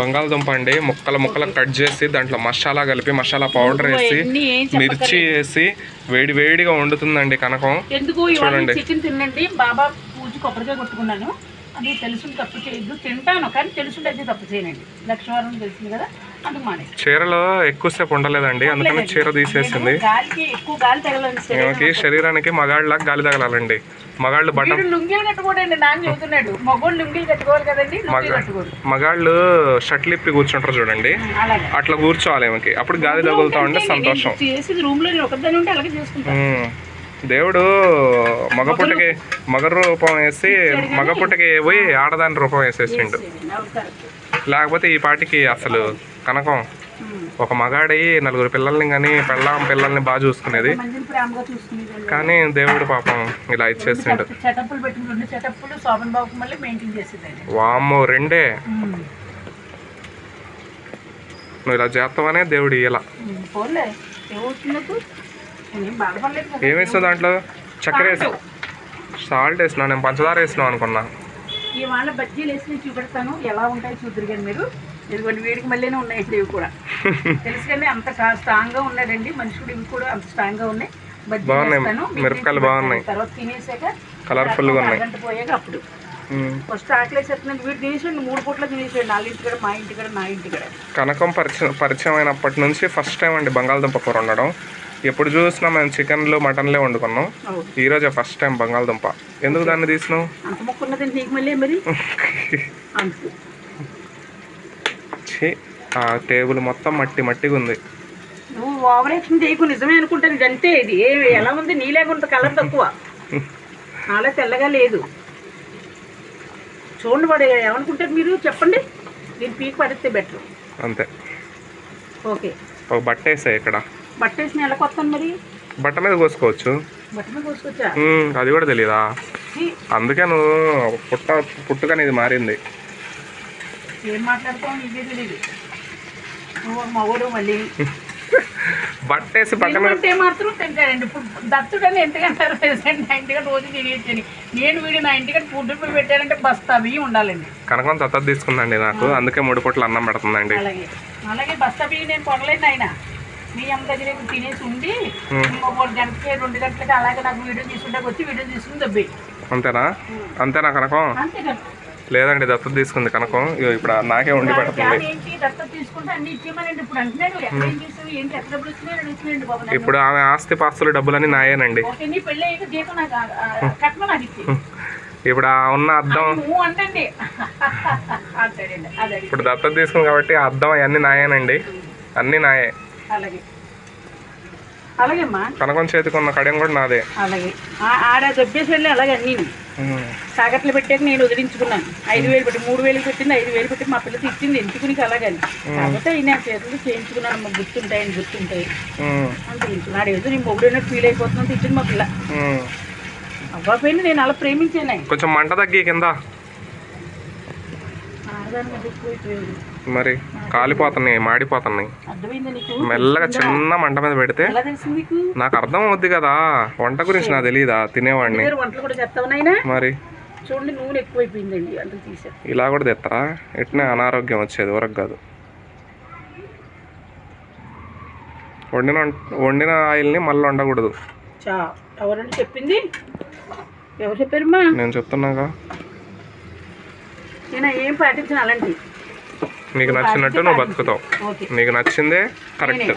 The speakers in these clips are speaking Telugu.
బంగాళదుంప అండి. ముక్కలు ముక్కలు కట్ చేసి దాంట్లో మసాలా కలిపి మసాలా పౌడర్ వేసి మిర్చి. వేసి వేడి వేడిగా వండుతుందండి కనకం. చూడండి. చికెన్ తినండి బాబా పూజ కొబ్బరికాయ కొట్టుకున్నాను. అది తెలుసు తప్పు చేయొద్దు. తింటాను కానీ తెలుసుంటే అయితే తప్పు చేయనండి. లక్ష్మీవారం తెలిసింది కదా. చీరలో ఎక్కువసేపు ఉండలేదండి. అందుకని చీర తీసేసింది. ఈమెకి శరీరానికి మగాళ్ళకి గాలి తగలాలండి. మగాళ్ళు బట్ట మగోళ్ళు మగాళ్ళు షర్ట్లు ఇప్పి కూర్చుంటారు చూడండి. అట్లా కూర్చోవాలి ఈమెకి అప్పుడు గాలి తగులుతా ఉంటే సంతోషం. దేవుడు మగ పుట్టకి మగ రూపం వేసి మగ పుట్టకి పోయి ఆడదాని రూపం వేసేసిండు. లేకపోతే ఈ పాటికి అసలు కనకం. ఒక మగాడి నలుగురు పిల్లల్ని కానీ పెళ్ళాం పిల్లల్ని బాగా చూసుకునేది. కానీ దేవుడు పాపం ఇలా ఇచ్చేసిండు. వామ్మో రెండే. నువ్వు ఇలా చేస్తావనే దేవుడు ఇలా పోలే ఏమవుతున్నట్టు నేనేం బాధపడలేదు కదా. ఏం వేసావు దాంట్లో? చక్కెర వేసా. సాల్ట్. వేసినా నేను పంచదార వేసినావు అనుకున్నా. ఇవాళ బజ్జీలు వేసి నేను చూపెడతాను. ఎలా ఉంటాయో చూద్దరు కానీ మీరు. ఇదిగోండి వీడికి మళ్ళీనే ఉన్నాయి ఇప్పుడు ఇవి కూడా. తెలుసు కానీ అంత స్ట్రాంగ్గా ఉన్నాడండి. మనుషుడు ఇవి కూడా అంత స్ట్రాంగ్గా ఉన్నాయి. బజ్జీలు మీకు మిరపకాయలు. బాగున్నాయి. తర్వాత తినేసాక Colourful గా ఉన్నాయి. అరగంట పోయాక అప్పుడు. ఫస్ట్ ఆకలి వేసేస్తున్నాను. వీడు తినేసాడు. మూడు పూట్ల తినేసాడు. నాలుగు ఇంటి కూడా మా ఇంటి కూడా నా ఇంటి కూడా. కనకం పరిచయం పరిచయం అయినప్పటి నుంచి ఫస్ట్ టైం అండి బంగాళదుంప కూర వండడం. ఎప్పుడు చూసినా మేము చికెన్లు మటన్లే వండుకున్నాం. అవును. ఈరోజే ఫస్ట్ టైం బంగాళదుంప. ఎందుకు దాన్ని తీసినావు? ఛీ, ఆ టేబుల్ మొత్తం మట్టి మట్టిగా ఉంది. నువ్వు ఓవర్ యాక్షన్ చేయకు నిజమే అనుకుంటాను ఇదంటే ఇది. ఎలా ఉంది? ఉంటుంది కలర్ తక్కువ. నాలా తెల్లగా లేదు. చూడండి వాడు ఏమనుకుంటారు మీరు? చెప్పండి. నేను పీక్ పడితే బెటర్ అంతే. ఓకే. ఒక బట్ట వేసాయి ఇక్కడ. బట్ట వేసిన ఎలా కొత్తాను మరి? బట్ట మీద కోసుకోవచ్చు. బట్ట మీద కోసుకొచ్చా ఉమ్, అది కూడా తెలియదా అందుకే నువ్వు పుట్ట పుట్టుకని ఇది మారింది. ఏం మాట్లాడతావు నీకే తెలియదు నువ్వు మగోడు మళ్ళీ. బట్ట వేసి బట్ట మీద మాత్రం తింటాడండి ఇప్పుడు దత్తుడని ఎంతకంటారు నా ఇంటికి రోజు తినేయచ్చని. నేను వీడు నా ఇంటికి ఫుడ్ పెట్టారంటే బస్తా బియ్యం ఉండాలండి. కనకం తత్త తీసుకుందండి నాకు. అందుకే మూడు పూట్ల అన్నం పెడుతుందండి. అలాగే. అలాగే బస్తా బియ్యం నేను కొనలేను ఆయన అమ్మ దగ్గర తినేసి ఉండి మూడు గంటలకి రెండు గంటలకి అలాగే నాకు వీడియో తీసుకుంటే వచ్చి వీడియో తీసుకుని దబ్బి అంతేనా? అంతేనా కనకం? లేదండి దత్త తీసుకుంది కనకం. ఇప్పుడు నాకే వండి పెడుతుంది. ఇప్పుడు ఆమె ఆస్తి పాస్తులు డబ్బులన్నీ నాయేనండి. ఇప్పుడు ఆ ఉన్న అదే ఇప్పుడు దత్త తీసుకుంది కాబట్టి ఆ అద్దం అవన్నీ నాయేనండి. అన్నీ నాయే. అలాగే. అలాగే అమ్మా కనకం కడియం కూడా నాదే. అలాగే. ఆడ దెబ్బేసి వెళ్ళి అలాగే అన్నీ. తాకట్లు పెట్టాక నేను వదిలించుకున్నాను. ఐదు వేలు పెట్టి మూడు వేలు పెట్టింది ఐదు వేలు పెట్టి మా పిల్లకి ఇచ్చింది ఎందుకు నీకు అలాగని కాబట్టి ఆయన చేతులు చేయించుకున్నాను మా గుర్తుంటాయని గుర్తుంటాయి. ఉమ్. అంతే నాడు ఏదో నీ మొగుడు ఫీల్ అయిపోతున్నాను ఇచ్చింది మా పిల్ల. ఉమ్. అవ్వకపోయినా నేను అలా ప్రేమించాను. కొంచెం మంట తగ్గి కింద. మరి? కాలిపోతున్నాయి మాడిపోతున్నాయి. మెల్లగా చిన్న మంట మీద పెడితే నీకు? అర్థం అవుద్ది కదా. వంట గురించి నాకు తెలియదా? తినేవాడిని. మీరు? చూడండి నూనె ఎక్కువైపోయిందండి అందుకు తీసాను ఇలా కూడా తెస్తారా ఎట్నే అనారోగ్యం వచ్చేది వరకు కాదు. వండిన వండిన ఆయిల్ని మళ్ళీ వండకూడదు. ఎవరండి చెప్పింది? ఎవరు చెప్పారమ్మా? నేను చెప్తున్నాగా? నేను ఏం పాటించిన అలాంటి నీకు నచ్చినట్టు నువ్వు బతుకుతావు. నీకు నచ్చిందే కరెక్ట్?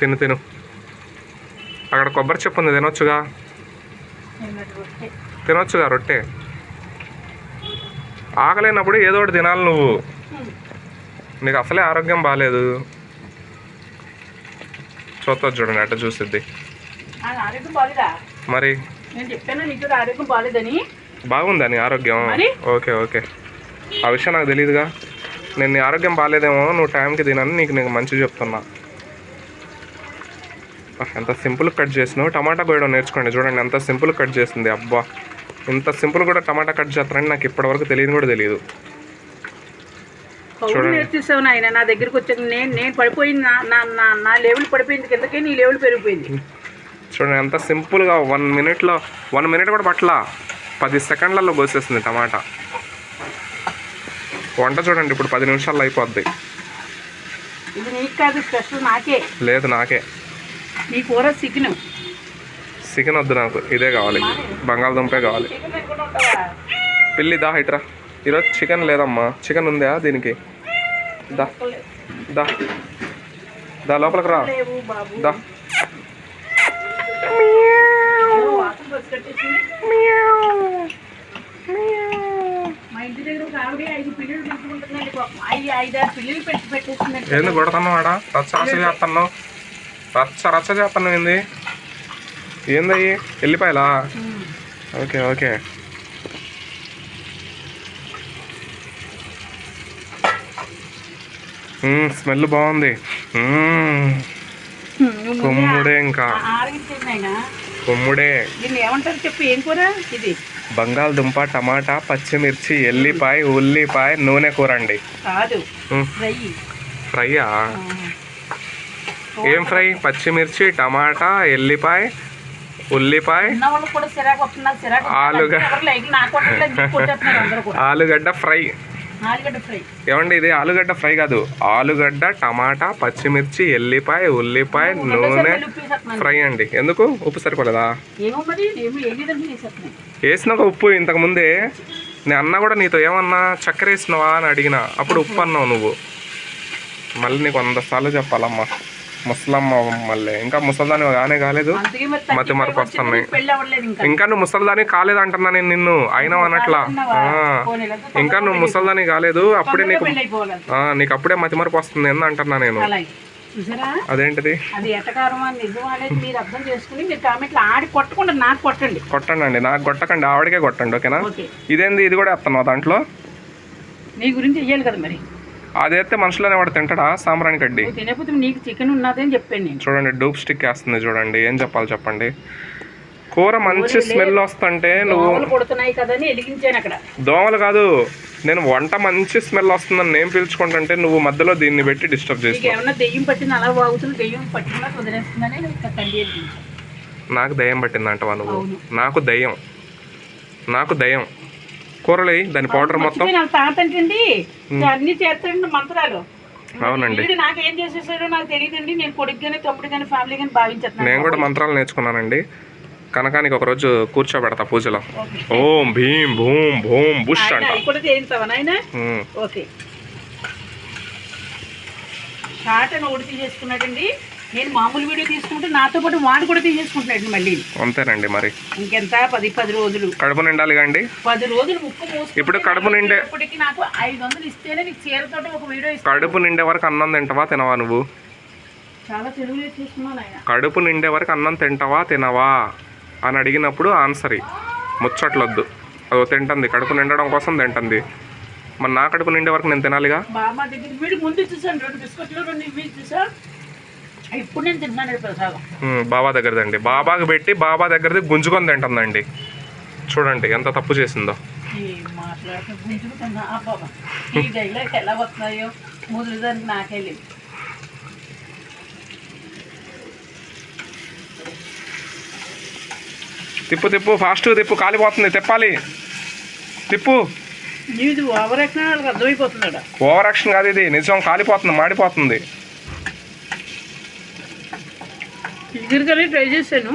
తిను తిను. అక్కడ కొబ్బరి చెప్పు ఉంది తినొచ్చుగా. తినొచ్చుగా రొట్టె? ఆకలేనప్పుడు ఏదో ఒకటి తినాలి నువ్వు. నీకు అసలే ఆరోగ్యం బాగాలేదు చూస్తుంది చూడండి అట్ట చూసిద్ది. మరి? నేను చెప్పాను నీకు ఆరోగ్యం బాలేదని. బాగుందా నీ ఆరోగ్యం? Okay okay. ఆ విషయం నాకు తెలియదుగా నేను నీ ఆరోగ్యం బాగాలేదేమో నువ్వు టైంకి తినని నీకు నీకు మంచి చెప్తున్నా. ఎంత సింపుల్ కట్ చేసినావు. టమాటా కోయడం నేర్చుకోండి చూడండి ఎంత సింపుల్ కట్ చేసింది. అబ్బా! ఇంత సింపుల్ కూడా టమాటా కట్ చేస్తారని నాకు ఇప్పటివరకు తెలియదు కూడా తెలియదు కౌలు నేర్చేసావు నాయన. నా దగ్గరికి వచ్చాక నేను నేను పడిపోయింది నా నా నా నా లెవెల్ పడిపోయింది. కిందకే నీ లెవెల్ పెరిగిపోయింది. చూడండి ఎంత సింపుల్గా వన్ మినిట్లో వన్ మినిట్ కూడా పట్ల పది సెకండ్లలో కోసేస్తుంది టమాటా. వంట చూడండి ఇప్పుడు పది నిమిషాల్లో అయిపోద్ది. ఇది నీకు కాదు స్పెషల్ నాకే. లేదు నాకే. చికెన్. వద్దు నాకు ఇదే కావాలి. బంగాళదుంపే కావాలి. పిల్లి దా ఇట్రా. ఈరోజు చికెన్ లేదమ్మా. చికెన్ ఉందా దీనికి? దా దా. దా లోపలికి రా. దా ఏదో వాసన బస్సు కట్టేసింది మా ఇంటి దగ్గర ఒక ఆవిడ ఐదు పిల్లలు పెంచుకుంటుందండి పాపం ఐదు ఐదారు పిల్లలు పెట్టి పెట్టేసిందండి ఏంది కొడుతున్నావు ఆడ? రచ్చ రచ్చ చేస్తున్నావు రచ్చ రచ్చ చేస్తున్నావు ఏంది? ఏందయ్యి వెళ్ళిపోయలా. Okay okay. స్మెల్ బాగుంది. కొమ్ముడే ఇంకా. కొమ్ముడే. దీన్ని ఏమంటారు చెప్పు ఏం కూర ఇది? బంగాళదుంప టమాటా పచ్చిమిర్చి ఎల్లిపాయ ఉల్లిపాయ నూనె కూర అండి. కాదు. ఫ్రై. ఫ్రైయా? ఏం ఫ్రై? పచ్చిమిర్చి టమాటా ఎల్లిపాయ ఉల్లిపాయ. ఆలుగడ్డ. ఆలుగడ్డ ఫ్రై. ఏమండి ఇది ఆలుగడ్డ ఫ్రై కాదు. ఆలుగడ్డ టమాటా పచ్చిమిర్చి ఎల్లిపాయ ఉల్లిపాయ నూనె ఫ్రై అండి. ఎందుకు? ఉప్పు సరిపోలేదా ఏమో మరి ఏమో ఏం లేదండి వేసేస్తున్నాయి వేసిన ఒక ఉప్పు ఇంతకు ముందే. నేను అన్నా కూడా నీతో ఏమన్నా చక్కెర వేసినావా అని అడిగిన. అప్పుడు ఉప్పు అన్నావు నువ్వు. మళ్ళీ నీకు వంద సార్లు చెప్పాలమ్మా. ముసలమ్మ మళ్ళీ. ఇంకా ముసలిదాని కానే కాలేదు. మతి మరపు వస్తున్నాయి. ఇంకా. నువ్వు ముసలిదాని కాలేదు అంటున్నా నేను నిన్ను. అయినా అనట్లా. ఇంకా నువ్వు ముసలిదాని కాలేదు. అప్పుడే నీకు నీకు అప్పుడే మతి మరపు వస్తుంది. ఎందు అంటున్నా నేను? అదేంటిది? అది ఎటకారం అని నిజం అనేది మీరు అర్థం చేసుకుని మీరు కామెంట్లు ఆడి కొట్టకుండా నాకు కొట్టండి. కొట్టండి అండి నాకు కొట్టకండి. ఆవిడకే కొట్టండి ఓకేనా? ఓకే. ఇదేంది? ఇది కూడా వేస్తున్నావు దాంట్లో? నీ గురించి చెయ్యాలి కదా మరి. అదైతే మనుషులనే వాడు తింటాడా? సాంబ్రాణి కడ్డి నువ్వు తినకపోతే నీకు చికెన్ ఉన్నదని చెప్పాను నేను. చూడండి డూప్ స్టిక్ వేస్తుంది చూడండి. ఏం చెప్పాలి చెప్పండి. కూర మంచి స్మెల్ వస్తుంటే నువ్వు దోమలు కదా నేను వంట మంచి స్మెల్ వస్తుందని నేను పీల్చుకుంటుంటే నువ్వు మధ్యలో దీన్ని పెట్టి డిస్టర్బ్ నీకు చేసి ఏమన్నా దెయ్యం పట్టింది? అలా వాగుతుంది దెయ్యం పట్టిందా? వదిలేస్తుందని ఇక్కడ కండి వెలిగించాను. నాకు దయ్యం పట్టిందంటవా నువ్వు. నాకు దయ్యం. నాకు దయ్యం. కూరలు దాని పౌడర్ మొత్తం. తాత అంటండి అన్ని చేస్తాడండి మంత్రాలు. అవునండి. నాకేం చేసేసాడో నాకు తెలియదండి నేను కొడుకు కానీ తమ్ముడు కానీ ఫ్యామిలీ కానీ భావించేస్తున్నాను నేను కూడా మంత్రాలు నేర్చుకున్నానండి. కనకానికి ఒకరోజు కూర్చోబెడతా పూజలో. ఓం భీం భూం భూం బుష్ అంట. ఓకే. షార్ట్ అని ఒకటి తీసేసుకున్నాడండి. నేను మామూలు వీడియో తీసుకుంటే నాతో పాటు వాడు కూడా తీసేసుకుంటున్నాడు మళ్ళీ. అంతేనండి మరి. ఇంకెంత? పది పది రోజులు. కడుపు నిండాలి కండి పది రోజులు ముక్కు మూసుకుంటే ఇప్పుడు కడుపు నిండే- ఇప్పటికి నాకు ఐదు వందలు ఇస్తేనే నీకు చీరతోటి ఒక వీడియో కడుపు నిండే వరకు అన్నం తింటావా తినవా నువ్వు? చాలా తెలుగులో చూస్తున్నాను కడుపు నిండే వరకు అన్నం తింటావా తినవా అని అడిగినప్పుడు ఆన్సర్. ముచ్చట్లొద్దు. అదో తింటుంది. కడుపు నిండడం కోసం తింటుంది. మరి నా కడుపు నిండే వరకు నేను తినాలిగా? బాబా దగ్గర వీడికి ముందు చూసాను రెండు బిస్కెట్లు రెండు ఇవి చూసా ఇప్పుడు నేను తిన్నాను ప్రసాదం. ఉమ్, బాబా దగ్గరదండి. బాబాకి పెట్టి బాబా దగ్గరది గుంజుకొని తింటుందండి. చూడండి ఎంత తప్పు చేసిందో. తిప్పు తిప్పు ఫాస్ట్ తిప్పు కాలిపోతుంది తిప్పాలి. తిప్పు. నీది ఓవర్ ఎక్కిన వాళ్ళకి అర్థమైపోతున్నాడు ఓవర్ యాక్షన్ కాదు ఇది. నిజం కాలిపోతుంది మాడిపోతుంది. ఇద్దరికనే ట్రై చేశాను.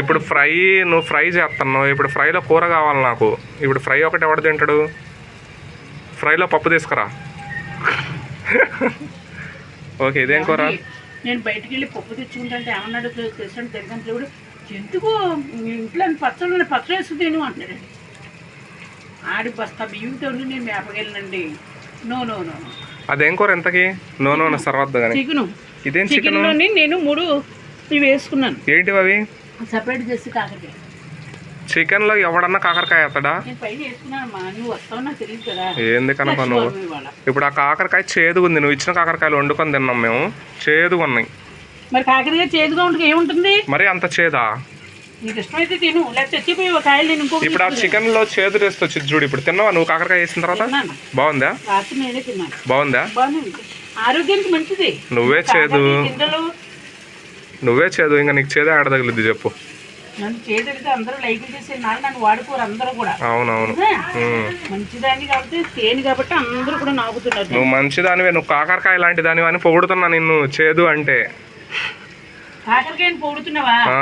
ఇప్పుడు ఫ్రై నువ్వు ఫ్రై చేస్తున్నావు. ఇప్పుడు ఫ్రైలో కూర కావాలి నాకు. ఇప్పుడు ఫ్రై ఒకటి ఎవడు తింటాడు? ఫ్రైలో పప్పు తీసుకురా. ఓకే ఇదేం కూర? నేను బయటికి వెళ్ళి పప్పు తెచ్చుకుంటే ఏమన్నాడు తెలియని దేవుడు ఎందుకు ఇంట్లో పచ్చడి పచ్చడి వేసుకు తిను అంటున్నాడు ఆడి బస్తా బియ్యంతో నేను మేపగలనండి నో నో నో అదేం కూర ఎంతకి? నో నో సర్వద్దు కానీ చికెను. ఇదేం చికెన్? చికెన్లోని నేను మూడు ఇవి వేసుకున్నాను. ఏంటివి అవి? సపరేట్ చేసి కాకరకాయ. చికెన్లో ఎవడన్నా కాకరకాయ వేస్తాడా? నేను పైన వేసుకున్నాను మా నువ్వు వస్తావు నాకు తెలియదు కదా. ఏంది కనుక నువ్వు? ఇవాళ ఇప్పుడు ఆ కాకరకాయ చేదుగా ఉంది. నువ్వు ఇచ్చిన కాకరకాయలు వండుకొని తిన్నాం మేము. చేదుగా ఉన్నాయి. మరి కాకరకాయ చేదుగా ఉంటుంది ఏముంటుంది? మరి అంత చేదా? నీకు ఇష్టమైతే తిను లేకపోతే తెచ్చిపోయి ఒక కాయలు నేను ఇంకొక ఇప్పుడు ఆ చికెన్లో చేదు టేస్ట్ వచ్చింది చూడు ఇప్పుడు తిన్నావా? నువ్వు కాకరకాయ వేసిన తర్వాత? తిన్నాను. బాగుందా? రాత్రి నేనే తిన్నాను. బాగుందా? బాగుంది. ఆరోగ్యానికి మంచిది. నువ్వే చేదు. కాకరకాయ గింజలు. నువ్వే చేదు ఇంకా నీకు చేదే ఆడ తగిలిద్ది చెప్పు. నన్ను చేయగలిగితే అందరూ లైకులు చేసే నాళ్ళు నన్ను వాడుకోరు అందరూ కూడా. అవునవును. కదా? ఉమ్. మంచిదాన్ని కాబట్టి తేని కాబట్టి అందరూ కూడా నాగుతున్నారు నువ్వు మంచిదానివే నువ్వు కాకరకాయ లాంటి దానివి అని పొగుడుతున్నా నిన్ను చేదు అంటే. కాకరకాయని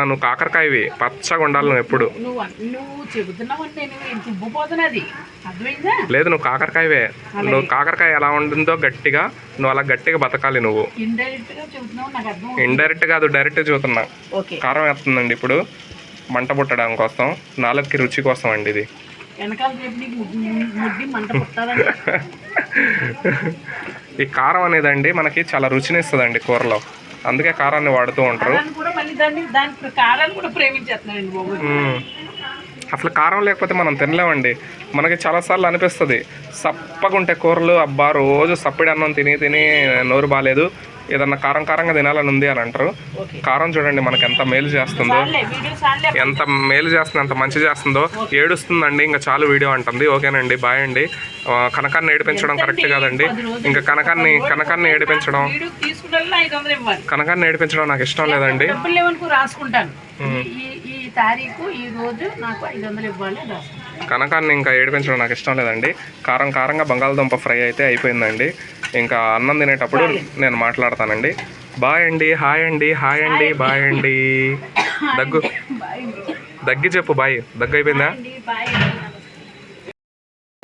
నువ్వు కాకరకాయవి. పచ్చగా ఉండాలి నువ్వు ఎప్పుడు. నువ్వు నువ్వు చెబుతున్నావంటే నువ్వు ఇంత ఉబ్బిపోతున్నది. అర్థమైందా? లేదు నువ్వు కాకరకాయవే. నువ్వు కాకరకాయ ఎలా ఉంటుందో గట్టిగా నువ్వు అలా గట్టిగా బతకాలి నువ్వు. ఇండైరెక్ట్గా చెబుతున్నావు నాకు అర్థం అవుతుంది. ఇండైరెక్ట్ కాదు డైరెక్ట్ చూస్తున్నా కారం వేస్తుందండి ఇప్పుడు. మంట పుట్టడం కోసం. నాలుగుకి రుచి కోసం అండి ఇది. వెనకాల మంట ఈ కారం అనేదండి మనకి చాలా రుచినిస్తుందండి కూరలో. అందుకే కారాన్ని వాడుతూ ఉంటారు. అసలు కారం లేకపోతే మనం తినలేమండి. మనకి చాలాసార్లు అనిపిస్తుంది. సప్పగా ఉంటే కూరలు అబ్బా రోజు సప్పిడి అన్నం తిని తిని నోరు బాగాలేదు ఏదన్నా కారం కారంగా తినాలని ఉంది అని అంటారు. కారం చూడండి మనకి ఎంత మేలు చేస్తుందో. ఎంత మేలు చేస్తుంది ఎంత మంచి చేస్తుందో. ఏడుస్తుందండి ఇంకా చాలు వీడియో అంటుంది. ఓకేనండి బాయ్ అండి. కనకాన్ని ఏడిపించడం కరెక్ట్ కాదండి. ఇంకా కనకాన్ని కనకాన్ని ఏడిపించడం. కనకాన్ని ఏడిపించడం నాకు ఇష్టం లేదండి. రాసుకుంటాను. ఈ- తారీఖు ఈ రోజు నాకు ఐదు వందలు ఇవ్వాలి కనకాన్ని ఇంకా ఏడిపించడం నాకు ఇష్టం లేదండి. కారం కారంగా బంగాళదుంప ఫ్రై అయితే అయిపోయిందండి. ఇంకా అన్నం తినేటప్పుడు నేను మాట్లాడతానండి. బాయ్ అండి హాయ్ అండి హాయ్ అండి బాయ్ అండి. దగ్గు దగ్గి చెప్పు బాయ్. దగ్గు అయిపోయిందా?